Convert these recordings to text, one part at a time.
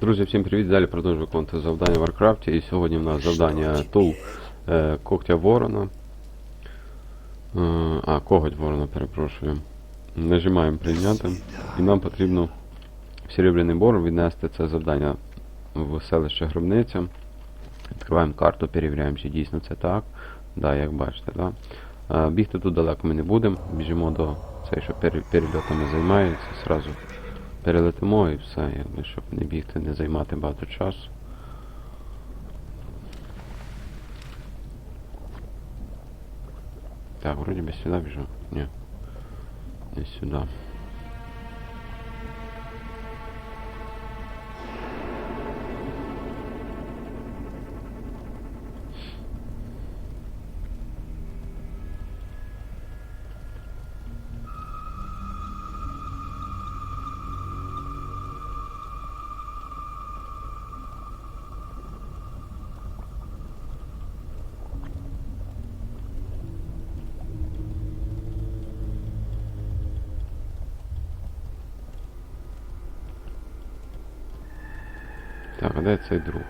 Друзі, всім привіт! Далі продовжую виконувати завдання в Варкрафті. І сьогодні в нас завдання тул е, когтя ворона. Е, а, коготь ворона, перепрошую. Нажимаємо прийняти. І нам потрібно в Серебряний Бор віднести це завдання в селище Гробниця. Відкриваємо карту, перевіряємо, чи дійсно це так. Да, як бачите, да. Е, бігти тут далеко ми не будемо. Біжимо до цей, що пере- перельотами займається. Сразу перелетимо і все, якби, щоб не бігти, не займати багато часу. Так, вроді би сюди біжу. Ні. Не сюда. Так, а де цей друг?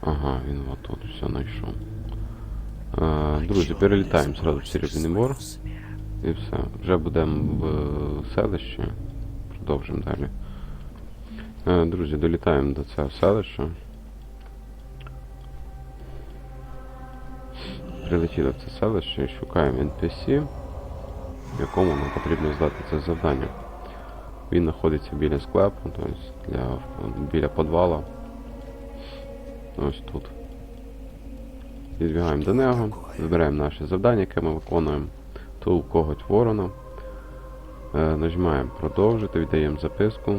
Ага, він вот тут все знайшов. Е, Друзі, перелітаємо зразу в Серебряний Бор. І все. Вже будемо в селищі. Продовжимо далі. Е, Друзі, долітаємо до цього селища. Прилетіли в це селище і шукаємо NPC, якому нам потрібно здати це завдання. Він знаходиться біля склепу, тобто для, біля підвала. Ось тут. Відбігаємо до нього, вибираємо наше завдання, яке ми виконуємо. Тул коготь ворона. Е, нажимаємо продовжити, віддаємо записку,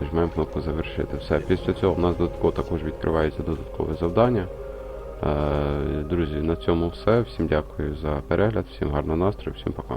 нажимаємо кнопку завершити. Все. Після цього в нас додатково також відкривається додаткове завдання. Е, друзі, на цьому все. Всім дякую за перегляд, всім гарного настрою, всім пока.